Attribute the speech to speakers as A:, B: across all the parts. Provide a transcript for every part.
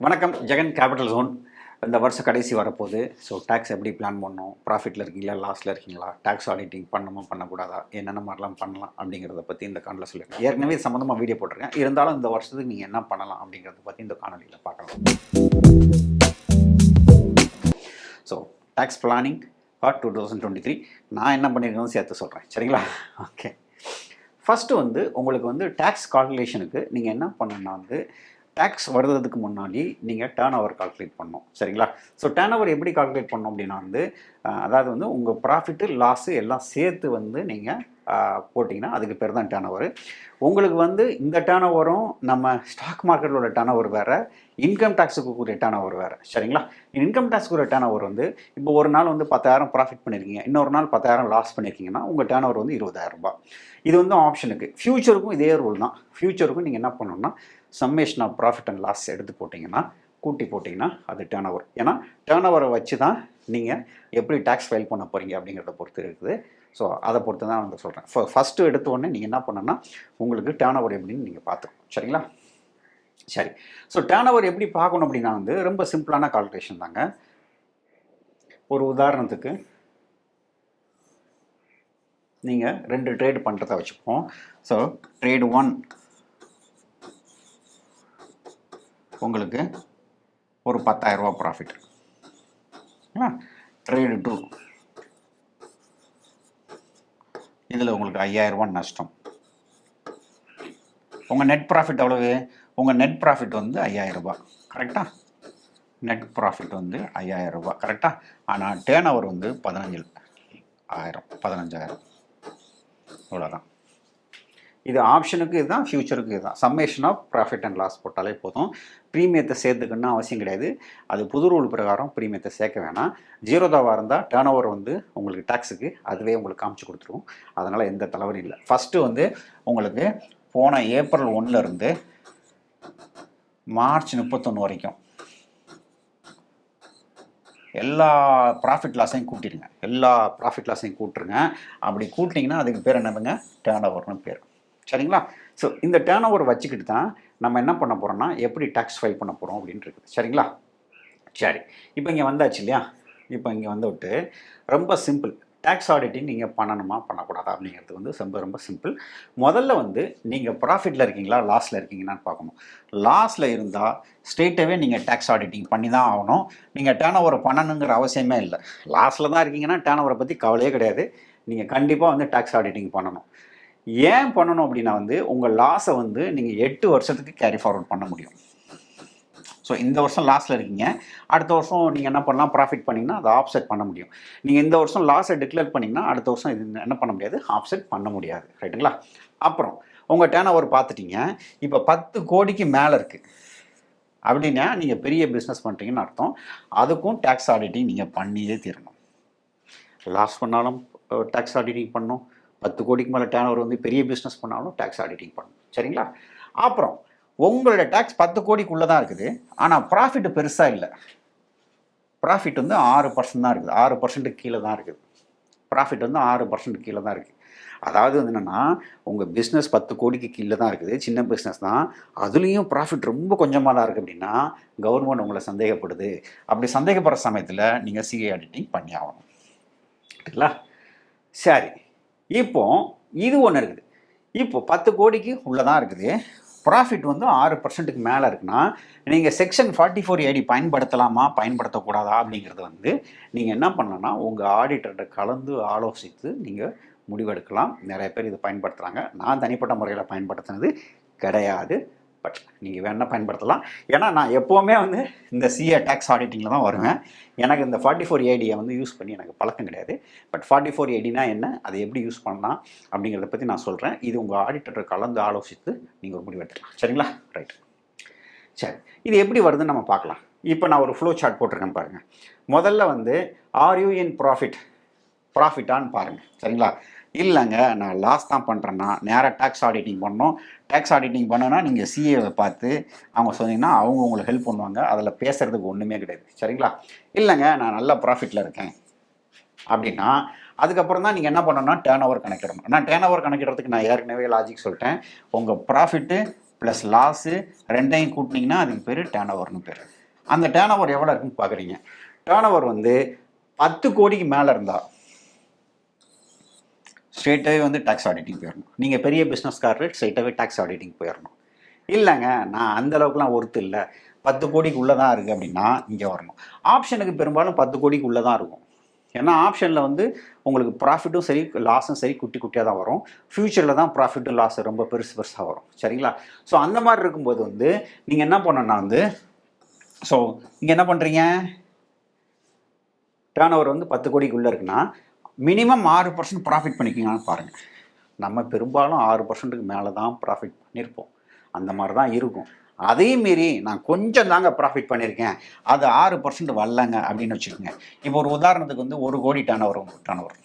A: வணக்கம் Jagan capital zone இந்த வருஷம் கடைசி வரப்போகுது. ஸோ டேக்ஸ் எப்படி பிளான் பண்ணணும்? ப்ராஃபிட்டில் இருக்கீங்களா? லாஸில் இருக்கீங்களா? டேக்ஸ் ஆடிட்டிங் பண்ணணுமா? பண்ணக்கூடாதா? என்னென்ன மாதிரிலாம் பண்ணலாம்? அப்படிங்கிறத பற்றி இந்த காணலில் சொல்லியிருக்கேன். ஏற்கனவே இது சம்மந்தமாக வீடியோ போட்டிருக்கேன். இருந்தாலும் இந்த வருஷத்துக்கு நீங்கள் என்ன பண்ணலாம் அப்படிங்கிறத பற்றி இந்த காணொலியில் பார்க்கலாம். So tax planning for two thousand twenty three நான் என்ன பண்ணியிருக்கேன்னு சேர்த்து சொல்கிறேன் சரிங்களா? ஓகே ஃபஸ்ட்டு வந்து உங்களுக்கு வந்து டேக்ஸ் கால்குலேஷனுக்கு நீங்கள் என்ன பண்ணணும்னா வந்து டேக்ஸ் வருதுக்கு முன்னாடி நீங்கள் டேர்ன் ஓவர் கால்குலேட் பண்ணணும். சரிங்களா? ஸோ டேர்ன் ஓவர் எப்படி கால்குலேட் பண்ணணும் அப்படின்னா வந்து அதாவது வந்து உங்கள் ப்ராஃபிட்டு லாஸு எல்லாம் சேர்த்து வந்து நீங்கள் போட்டிங்கன்னா அதுக்கு பேர் தான் டேர்ன் ஓவர் உங்களுக்கு வந்து இந்த டேர்ன் ஓவரும் நம்ம ஸ்டாக் மார்க்கெட்டில் உள்ள டேர்ன் ஓவர் வேறு இன்கம் டேக்ஸுக்கு கூடிய டேர்ன் ஓவர் வேறு. சரிங்களா? இன்கம் டேக்ஸுக்கு டேர்ன் ஓவர் வந்து இப்போ ஒரு நாள் வந்து பத்தாயிரம் ப்ராஃபிட் பண்ணியிருக்கீங்க இன்னொரு நாள் பத்தாயிரம் லாஸ் பண்ணியிருக்கீங்கன்னா உங்கள் டேர்ன் ஓவர் வந்து இருபதாயிரம் ரூபாய். இது வந்து ஆப்ஷனுக்கு ஃப்யூச்சருக்கும் இதே ரூல் தான். ஃப்யூச்சருக்கும் நீங்கள் என்ன பண்ணணும்னா summation of profit and loss எடுத்து போட்டிங்கன்னா கூட்டி போட்டிங்கன்னா அது டேர்ன் ஓவர் ஏன்னா டேர்ன் ஓவரை வச்சு தான் நீங்கள் எப்படி டேக்ஸ் ஃபைல் பண்ண போகிறீங்க அப்படிங்கிறத பொறுத்து இருக்குது. ஸோ அதை பொறுத்து தான் வந்து சொல்கிறேன் ஃப ஃபஸ்ட்டு எடுத்தோடனே நீங்கள் என்ன பண்ணணும்னா உங்களுக்கு டேர்ன் ஓவர் எப்படின்னு நீங்கள் பார்த்துக்கணும். சரிங்களா? சரி. ஸோ டேர்ன் ஓவர் எப்படி பார்க்கணும் அப்படின்னா வந்து ரொம்ப சிம்பிளான கால்குலேஷன் தாங்க. ஒரு உதாரணத்துக்கு நீங்கள் ரெண்டு ட்ரேடு பண்ணுறத வச்சுப்போம். ஸோ ட்ரேடு ஒன் உங்களுக்கு ஒரு பத்தாயிரரூபா ப்ராஃபிட் ட்ரேடு டூ இதில் உங்களுக்கு ஐயாயிரரூபா நஷ்டம். உங்கள் நெட் ப்ராஃபிட் எவ்வளவு? உங்கள் நெட் ப்ராஃபிட் வந்து ஐயாயிரரூபா கரெக்டாக நெட் ப்ராஃபிட் வந்து ஐயாயிரம் கரெக்டாக ஆனால் டேர்ன் ஓவர் வந்து பதினஞ்சு ஆயிரம் பதினஞ்சாயிரம். இவ்வளோதான் இது ஆப்ஷனுக்கு இதுதான் ஃபியூச்சருக்கு இதுதான். Summation of profit and loss போட்டாலே போதும். ப்ரீமியத்தை சேர்த்துக்கணும்னு அவசியம் கிடையாது. அது புது ரூல் பிரகாரம் ப்ரீமியத்தை சேர்க்க வேணாம். ஜீரோதாவாக இருந்தால் டேர்ன் ஓவர் வந்து உங்களுக்கு டேக்ஸுக்கு அதுவே உங்களுக்கு காமிச்சு கொடுத்துரும். அதனால் எந்த தலைவரும் இல்லை. ஃபஸ்ட்டு வந்து உங்களுக்கு போன ஏப்ரல் ஒன்றுலேருந்து மார்ச் முப்பத்தொன்று வரைக்கும் எல்லா ப்ராஃபிட் லாஸையும் கூட்டிடுங்க. எல்லா ப்ராஃபிட் லாஸையும் கூட்டுருங்க. அப்படி கூட்டிங்கன்னா அதுக்கு பேர் என்னதுங்க? டேர்ன் ஓவர்னு பேர். சரிங்களா? ஸோ இந்த டேர்ன் ஓவர் வச்சுக்கிட்டு தான் நம்ம என்ன பண்ண போகிறோம்னா எப்படி டேக்ஸ் ஃபைல் பண்ண போகிறோம் அப்படின்னு இருக்குது. சரிங்களா? சரி. இப்போ இங்கே வந்தாச்சு இல்லையா? இப்போ இங்கே வந்துவிட்டு ரொம்ப சிம்பிள் டேக்ஸ் ஆடிட்டிங் நீங்கள் பண்ணணுமா பண்ணக்கூடாதா அப்படிங்கிறது வந்து ரொம்ப ரொம்ப சிம்பிள் முதல்ல வந்து நீங்கள் ப்ராஃபிட்டில் இருக்கீங்களா லாஸில் இருக்கீங்களான்னு பார்க்கணும். லாஸில் இருந்தால் ஸ்ட்ரெயிட்டாகவே நீங்கள் டேக்ஸ் ஆடிட்டிங் பண்ணி தான் ஆகணும். நீங்கள் டேர்ன் ஓவர் பண்ணணுங்கிற அவசியமே இல்லை. லாஸில் தான் இருக்கீங்கன்னா டேர்ன் ஓவரை பற்றி கவலையே கிடையாது. நீங்கள் கண்டிப்பாக வந்து டேக்ஸ் ஆடிட்டிங் பண்ணணும். ஏன் பண்ணணும் அப்படின்னா வந்து உங்கள் லாஸை வந்து நீங்கள் எட்டு வருஷத்துக்கு கேரி ஃபார்வர்ட் பண்ண முடியும். ஸோ இந்த வருஷம் லாஸில் இருக்கீங்க. அடுத்த வருஷம் நீங்கள் என்ன பண்ணலாம்? ப்ராஃபிட் பண்ணிங்கன்னா அதை ஆப்செட் பண்ண முடியும். நீங்கள் இந்த வருஷம் லாஸை டிக்ளேர் பண்ணிங்கன்னா அடுத்த வருஷம் இது என்ன பண்ண முடியாது? ஆப்செட் பண்ண முடியாது. ரைட்டுங்களா அப்புறம் உங்கள் டேர்ன் ஓவர் பார்த்துட்டீங்க. இப்போ பத்து கோடிக்கு மேலே இருக்குது அப்படின்னா நீங்கள் பெரிய பிஸ்னஸ் பண்ணுறீங்கன்னு அர்த்தம். அதுக்கும் டேக்ஸ் ஆடிட்டிங் நீங்கள் பண்ணியே தீரணும். லாஸ் பண்ணாலும் டேக்ஸ் ஆடிட்டிங் பண்ணணும் பத்து கோடிக்கு மேலே டேர்ன் ஓவர் வந்து பெரிய பிஸ்னஸ் பண்ணாலும் டேக்ஸ் ஆடிட்டிங் பண்ணணும் சரிங்களா? அப்புறம் உங்களோட டேக்ஸ் பத்து கோடிக்குள்ளே தான் இருக்குது. ஆனால் ப்ராஃபிட் பெருசாக இல்லை. ப்ராஃபிட் வந்து ஆறு பர்சன்ட் தான் இருக்குது. ஆறு பர்சன்ட்டுக்கு கீழே தான் இருக்குது. ப்ராஃபிட் வந்து ஆறு பர்சன்ட் கீழே தான் இருக்குது. அதாவது வந்து என்னென்னா உங்கள் பிஸ்னஸ் பத்து கோடிக்கு கீழே தான் இருக்குது. சின்ன பிஸ்னஸ் தான். அதுலேயும் ப்ராஃபிட் ரொம்ப கொஞ்சமாக தான் இருக்குது அப்படின்னா கவர்மெண்ட் உங்களை சந்தேகப்படுது. அப்படி சந்தேகப்படுற சமயத்தில் நீங்கள் சிஏ ஆடிட்டிங் பண்ணி ஆகணும். சரிங்களா? சரி. இப்போ இது ஒன்று இருக்குது. இப்போ பத்து கோடிக்கு உள்ளே தான் இருக்குது. ப்ராஃபிட் வந்து ஆறு பர்சன்ட்டுக்கு மேலே இருக்குன்னா நீங்கள் செக்ஷன் ஃபார்ட்டி ஃபோர் ஐடி பயன்படுத்தலாமா பயன்படுத்தக்கூடாதா அப்படிங்கிறது வந்து நீங்கள் என்ன பண்ணலாம்னா உங்கள் ஆடிட்டர்கிட்ட கலந்து ஆலோசித்து நீங்கள் முடிவெடுக்கலாம். நிறைய பேர் இதை பயன்படுத்துகிறாங்க நான் தனிப்பட்ட முறையில் பயன்படுத்தினது கிடையாது. பட் நீங்கள் வேணால் பயன்படுத்தலாம். ஏன்னா நான் எப்போவுமே வந்து இந்த சிஏ டேக்ஸ் ஆடிட்டிங்கில் தான் வருவேன். எனக்கு இந்த ஃபார்ட்டி ஃபோர் ஏடியை வந்து யூஸ் பண்ணி எனக்கு பழக்கம் கிடையாது. பட் ஃபார்ட்டி ஃபோர் ஏடினா என்ன? அதை எப்படி யூஸ் பண்ணலாம்? அப்படிங்கிறத பற்றி நான் சொல்கிறேன் இது உங்கள் ஆடிட்டரை கலந்து ஆலோசித்து நீங்கள் ஒரு முடிவு எடுத்துக்கலாம். சரிங்களா? ரைட் சரி. இது எப்படி வருதுன்னு நம்ம பார்க்கலாம். இப்போ நான் ஒரு ஃப்ளோ சார்ட் போட்டிருக்கேன் பாருங்கள் முதல்ல வந்து ஆர் யூ இன் ப்ராஃபிட் ப்ராஃபிட்டான்னு பாருங்கள் சரிங்களா? இல்லைங்க நான் லாஸ் தான் பண்ணுறேன்னா நேராக டேக்ஸ் ஆடிட்டிங் பண்ணணும். டேக்ஸ் ஆடிட்டிங் பண்ணனா நீங்கள் சிஏவை பார்த்து அவங்க சொன்னீங்கன்னா அவங்க உங்களுக்கு ஹெல்ப் பண்ணுவாங்க. அதில் பேசுகிறதுக்கு ஒன்றுமே கிடையாது. சரிங்களா? இல்லைங்க நான் நல்ல ப்ராஃபிட்டில் இருக்கேன். அப்படின்னா அதுக்கப்புறம் தான் நீங்கள் என்ன பண்ணணும்னா டேர்ன் ஓவர் கணக்கிடணும். நான் டேர்ன் ஓவர் கணக்கிடுறதுக்கு நான் ஏற்கனவே லாஜிக் சொல்லிட்டேன். உங்கள் ப்ராஃபிட்டு ப்ளஸ் லாஸு ரெண்டையும் கூட்டினீங்கன்னா அதுக்கு பேர் டேர்ன் ஓவர்னு பேர். அந்த டேர்ன் ஓவர் எவ்வளோ இருக்குன்னு பார்க்குறீங்க டேர்ன் ஓவர் வந்து பத்து கோடிக்கு மேலே இருந்தால் ஸ்ட்ரெயிட்டாகவே வந்து டேக்ஸ் ஆடிட்டிங் போயிடணும் நீங்கள் பெரிய பிஸ்னஸ்காரரு ஸ்ட்ரெயிட்டாகவே டேக்ஸ் ஆடிட்டிங் போயிடணும் இல்லைங்க நான் அந்த அளவுக்குலாம் ஒர்த்து இல்லை. பத்து கோடிக்கு உள்ளே தான் இருக்குது அப்படின்னா இங்கே வரணும். ஆப்ஷனுக்கு பெரும்பாலும் பத்து கோடிக்கு உள்ளே தான் இருக்கும். ஏன்னா ஆப்ஷனில் வந்து உங்களுக்கு ப்ராஃபிட்டும் சரி லாஸும் சரி குட்டி குட்டியாக தான் வரும். ஃப்யூச்சரில் தான் ப்ராஃபிட்டும் லாஸ் ரொம்ப பெருசு பெருசாக வரும். சரிங்களா? ஸோ அந்த மாதிரி இருக்கும்போது வந்து நீங்கள் என்ன பண்ணணும்னா வந்து ஸோ இங்கே என்ன பண்ணுறீங்க டேர்ன் ஓவர் வந்து பத்து கோடிக்குள்ளே இருக்குன்னா மினிமம் ஆறு பர்சன்ட் ப்ராஃபிட் பண்ணிக்கிங்கன்னு பாருங்கள் நம்ம பெரும்பாலும் ஆறு பர்சன்ட்டுக்கு மேலே தான் ப்ராஃபிட் பண்ணியிருப்போம் அந்த மாதிரி தான் இருக்கும். அதே மீறி நான் கொஞ்சம் தாங்க ப்ராஃபிட் பண்ணியிருக்கேன் அது ஆறு பர்சன்ட் வரலங்க அப்படின்னு வச்சுக்கோங்க. இப்போ ஒரு உதாரணத்துக்கு வந்து ஒரு கோடி டேர்ன் ஓவர்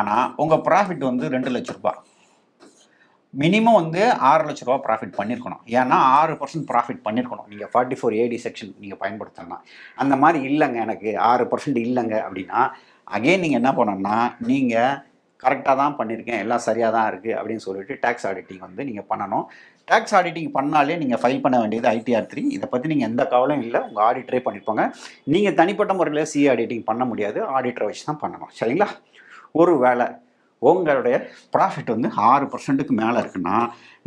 A: ஆனால் உங்கள் ப்ராஃபிட் வந்து ரெண்டு லட்ச ரூபா. மினிமம் வந்து ஆறு லட்ச ரூபா ப்ராஃபிட் பண்ணியிருக்கணும் ஏன்னா ஆறு பர்சன்ட் ப்ராஃபிட் பண்ணியிருக்கணும் நீங்கள் ஃபார்ட்டி ஃபோர் ஏடி செக்ஷன் நீங்கள் பயன்படுத்தலாம். அந்த மாதிரி இல்லைங்க எனக்கு. ஆறு பர்சன்ட் இல்லைங்க அப்படின்னா அகைன் நீங்கள் என்ன பண்ணணும்னா நீங்கள் கரெக்டாக தான் பண்ணியிருக்கேன் எல்லாம் சரியாக தான் இருக்குது அப்படின்னு சொல்லிட்டு டேக்ஸ் ஆடிட்டிங் வந்து நீங்கள் பண்ணணும். டேக்ஸ் ஆடிட்டிங் பண்ணாலே நீங்கள் ஃபைல் பண்ண வேண்டியது ஐடிஆர் த்ரீ இதை பற்றி நீங்கள் எந்த கவலையும் இல்லை உங்கள் ஆடிட்டரே பண்ணியிருப்பாங்க நீங்கள் தனிப்பட்ட முறையில் சி ஆடிட்டிங் பண்ண முடியாது ஆடிட்டரை வச்சு தான் பண்ணணும். சரிங்களா? ஒரு வேலை உங்களுடைய ப்ராஃபிட் வந்து ஆறு பர்சன்ட்டுக்கு மேலே இருக்குன்னா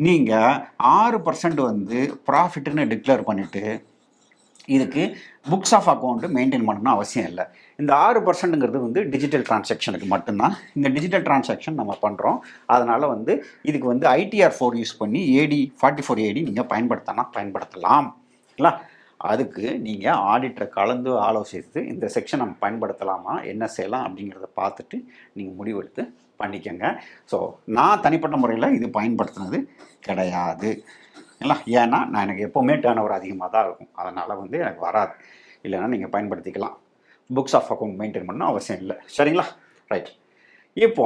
A: நீங்கள் ஆறு பர்சன்ட் வந்து ப்ராஃபிட்டுன்னு டிக்ளேர் பண்ணிவிட்டு இதுக்கு புக்ஸ் ஆஃப் அக்கௌண்ட்டு மெயின்டைன் பண்ணணும்னு அவசியம் இல்லை. இந்த ஆறு பர்சன்ட்டுங்கிறது வந்து டிஜிட்டல் டிரான்சாக்ஷனுக்கு மட்டும்தான். இந்த டிஜிட்டல் டிரான்சாக்ஷன் நம்ம பண்ணுறோம் அதனால் வந்து இதுக்கு வந்து ஐடிஆர் ஃபோர் யூஸ் பண்ணி ஏடி ஃபார்ட்டி ஃபோர் ஏடி நீங்கள் பயன்படுத்தினா பயன்படுத்தலாம். இல்லை? அதுக்கு நீங்கள் ஆடிட்டரை கலந்து ஆலோசித்து இந்த செக்ஷன் நம்ம பயன்படுத்தலாமா என்ன செய்யலாம் அப்படிங்கிறத பார்த்துட்டு நீங்கள் முடிவெடுத்து பண்ணிக்கோங்க. ஸோ நான் தனிப்பட்ட முறையில் இது பயன்படுத்தினது கிடையாது. இல்லை? ஏன்னா நான் எனக்கு எப்போவுமே டேர்ன் ஓவர் அதிகமாக தான் இருக்கும். அதனால் வந்து எனக்கு வராது. இல்லைன்னா நீங்கள் பயன்படுத்திக்கலாம். புக்ஸ் ஆஃப் அக்கௌண்ட் மெயின்டைன் பண்ணணும் அவசியம் இல்லை. சரிங்களா? ரைட் இப்போ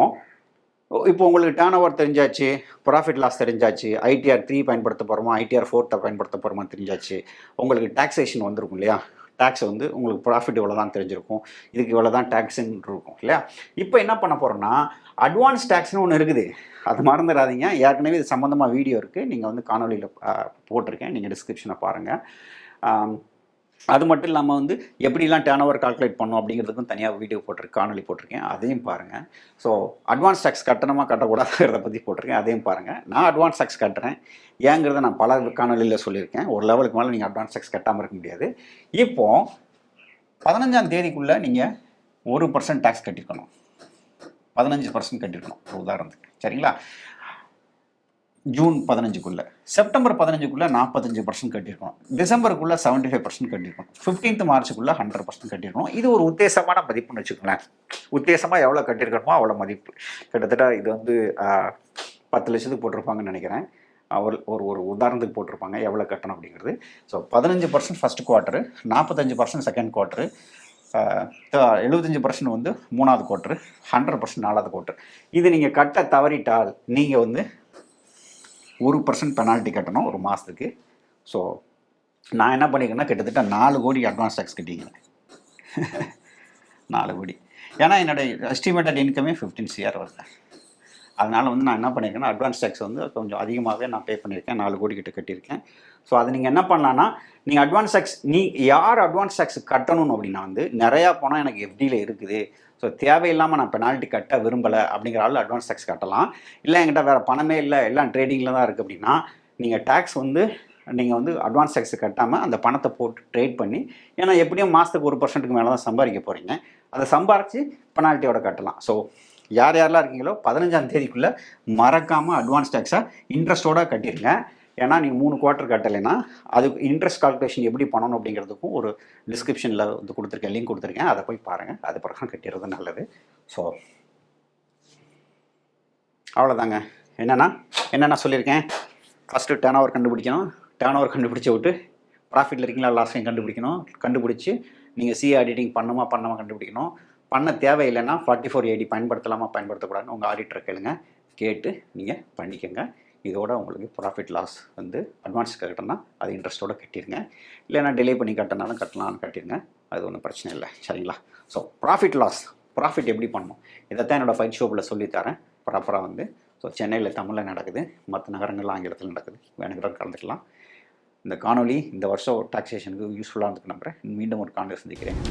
A: இப்போ உங்களுக்கு டேர்ன் ஓவர் தெரிஞ்சாச்சு ப்ராஃபிட் லாஸ் தெரிஞ்சாச்சு ஐடிஆர் த்ரீ பயன்படுத்த போகிறோமா ஐடிஆர் ஃபோர்த்தை பயன்படுத்த போகிறோமா தெரிஞ்சாச்சு உங்களுக்கு டாக்ஸேஷன் வந்திருக்கும் இல்லையா? டேக்ஸ் வந்து உங்களுக்கு ப்ராஃபிட் இவ்வளோ தான் தெரிஞ்சிருக்கும் இதுக்கு இவ்வளோ தான் டேக்ஸுன்னு இருக்கும் இல்லையா? இப்போ என்ன பண்ண போகிறோன்னா அட்வான்ஸ் டேக்ஸ்னு ஒன்று இருக்குது. அது மறந்துடாதீங்க. ஏற்கனவே இது சம்மந்தமாக வீடியோ இருக்குது நீங்கள் வந்து காணொலியில் போட்டிருக்கேன். நீங்கள் டிஸ்கிரிப்ஷனை பாருங்கள் அது மட்டும் இல்லாமல் வந்து எப்படிலாம் டேர்ன் ஓவர் கால்குலேட் பண்ணோம் அப்படிங்கிறதுக்கும் தனியாக வீடியோ போட்டிருக்கேன் காணொலி போட்டிருக்கேன். அதையும் பாருங்கள் ஸோ அட்வான்ஸ் டேக்ஸ் கட்டணமாக கட்டக்கூடாதுங்கிறத பற்றி போட்டிருக்கேன். அதையும் பாருங்கள் நான் அட்வான்ஸ் டேக்ஸ் கட்டுறேன். ஏங்கிறத நான் பல காணொலியில் சொல்லியிருக்கேன். ஒரு லெவலுக்கு மேலே நீங்கள் அட்வான்ஸ் டேக்ஸ் கட்டாமல் இருக்க முடியாது. இப்போது பதினஞ்சாம் தேதிக்குள்ளே நீங்கள் ஒரு பர்சன்ட் டேக்ஸ் கட்டிருக்கணும். பதினஞ்சு பர்சன்ட் கட்டிருக்கணும். உதாரணத்துக்கு. சரிங்களா? ஜூன் பதினஞ்சுக்குள்ளே. செப்டம்பர் பதினஞ்சுக்குள்ளே நாற்பத்தஞ்சு பர்சன்ட் கட்டியிருக்கணும். டிசம்பருக்குள்ளே செவன்ட்டி ஃபைவ் பர்சன்ட் கட்டியிருக்கணும். ஃபிஃப்டீன்த் மார்ச்சுக்குள்ளே ஹண்ட்ரட் பர்சன்ட் கட்டியிருக்கணும். இது ஒரு உத்தேசமான மதிப்புன்னு வச்சுக்கோங்களேன். உத்தேசமாக எவ்வளோ கட்டியிருக்கணுமோ அவ்வளோ மதிப்பு. கிட்டத்தட்ட இது வந்து பத்து லட்சத்துக்கு போட்டிருப்பாங்கன்னு நினைக்கிறேன். அவர் ஒரு ஒரு ஒரு உதாரணத்துக்கு போட்டிருப்பாங்க. எவ்வளோ கட்டணும் அப்படிங்கிறது. ஸோ பதினஞ்சு பர்சன்ட் ஃபஸ்ட் குவார்ட்டரு நாற்பத்தஞ்சு பர்சன்ட் செகண்ட் குவார்ட்டரு எழுபத்தஞ்சு பர்சன்ட் வந்து மூணாவது குவார்ட்ரு ஹண்ட்ரட் பர்சன்ட் நாலாவது குவார்ட்டர் இது நீங்கள் கட்ட தவறிட்டால் நீங்கள் வந்து ஒரு பர்சன்ட் பெனால்ட்டி கட்டணும் ஒரு மாதத்துக்கு ஸோ நான் என்ன பண்ணிக்கிறேன்னா கிட்டத்தட்ட நாலு கோடி அட்வான்ஸ் டேக்ஸ் கட்டிக்கிறேன் நாலு கோடி. ஏன்னா என்னோடய எஸ்டிமேட்டட் இன்கமே ஃபிஃப்டீன் சிஆர் வருது. அதனால் வந்து நான் என்ன பண்ணியிருக்கேன்னா அட்வான்ஸ் டேக்ஸ் வந்து கொஞ்சம் அதிகமாகவே நான் பே பண்ணியிருக்கேன். நாலு கோடி கிட்ட கட்டியிருக்கேன். ஸோ அது நீங்கள் என்ன பண்ணலான்னா நீங்கள் அட்வான்ஸ் டேக்ஸ் நீ யார் அட்வான்ஸ் டேக்ஸ் கட்டணும் அப்படின்னா வந்து நிறையா பணம் எனக்கு எஃப்டியில் இருக்குது. ஸோ தேவையில்லாமல் நான் பெனால்ட்டி கட்ட விரும்பலை அப்படிங்கிற ஆள் அட்வான்ஸ் டேக்ஸ் கட்டலாம். இல்லை என்கிட்ட வேறு பணமே இல்லை எல்லாம் ட்ரேடிங்கில் தான் இருக்குது அப்படின்னா நீங்கள் டேக்ஸ் வந்து நீங்கள் வந்து அட்வான்ஸ் டேக்ஸ் கட்டாமல் அந்த பணத்தை போட்டு ட்ரேட் பண்ணி ஏன்னா எப்படியும் மாதத்துக்கு ஒரு பர்சன்ட்டுக்கு மேலே தான் சம்பாதிக்க போகிறீங்க அதை சம்பாரித்து பெனால்ட்டியோட கட்டலாம். ஸோ யார் யாரெல்லாம் இருக்கீங்களோ பதினஞ்சாம் தேதிக்குள்ளே மறக்காமல் அட்வான்ஸ் டேக்ஸை இன்ட்ரெஸ்ட்டோட கட்டிடுங்க ஏன்னா நீங்கள் மூணு குவார்ட்டர் கட்டலைன்னா அதுக்கு இன்ட்ரெஸ்ட் கால்குலேஷன் எப்படி பண்ணணும் அப்படிங்கிறதுக்கும் ஒரு டிஸ்கிரிப்ஷனில் வந்து கொடுத்துருக்கேன் லிங்க் கொடுத்துருக்கேன். அதை போய் பாருங்கள் அது பிறகு கட்டிடுறது நல்லது. ஸோ அவ்வளோதாங்க என்னென்னா என்னென்ன சொல்லியிருக்கேன்? ஃபஸ்ட்டு டேர்ன் ஓவர் கண்டுபிடிக்கணும். டேர்ன் ஓவர் கண்டுபிடிச்சி விட்டு ப்ராஃபிட்டில் இருக்கீங்களா லாஸ்ட்டையும் கண்டுபிடிக்கணும். கண்டுபிடிச்சி நீங்கள் சி ஆடிட்டிங் பண்ணுமா பண்ணாமல் கண்டுபிடிக்கணும். பண்ண தேவையில்லைன்னா ஃபார்ட்டி ஃபோர் ஏடி பயன்படுத்தலாமா பயன்படுத்தக்கூடாதுன்னு உங்கள் ஆடிட்டரை கேளுங்க. கேட்டு நீங்கள் பண்ணிக்கோங்க. இதோட உங்களுக்கு ப்ராஃபிட் லாஸ் வந்து அட்வான்ஸ் கட்டணும்னா அது இன்ட்ரெஸ்ட்டோட கட்டிடுங்க இல்லைன்னா டிலே பண்ணி கட்டினாலும் கட்டலாம்னு கட்டிடுங்க அது ஒன்றும் பிரச்சனை இல்லை. சரிங்களா? ஸோ ப்ராஃபிட் லாஸ் ப்ராஃபிட் எப்படி பண்ணணும்? இதைத்தான் என்னோடய ஃபைட் ஷோப்பில் சொல்லித்தரேன் ப்ராப்பராக வந்து ஸோ சென்னையில் தமிழில் நடக்குது. மற்ற நகரங்களில் ஆங்கிலத்தில் நடக்குது. வேணுங்கிறத கலந்துக்கலாம். இந்த காணொலி இந்த வருஷம் டாக்ஸேஷனுக்கு யூஸ்ஃபுல்லாக இருந்துக்கு நம்புகிறேன் மீண்டும் ஒரு காணொலி சந்திக்கிறேன்.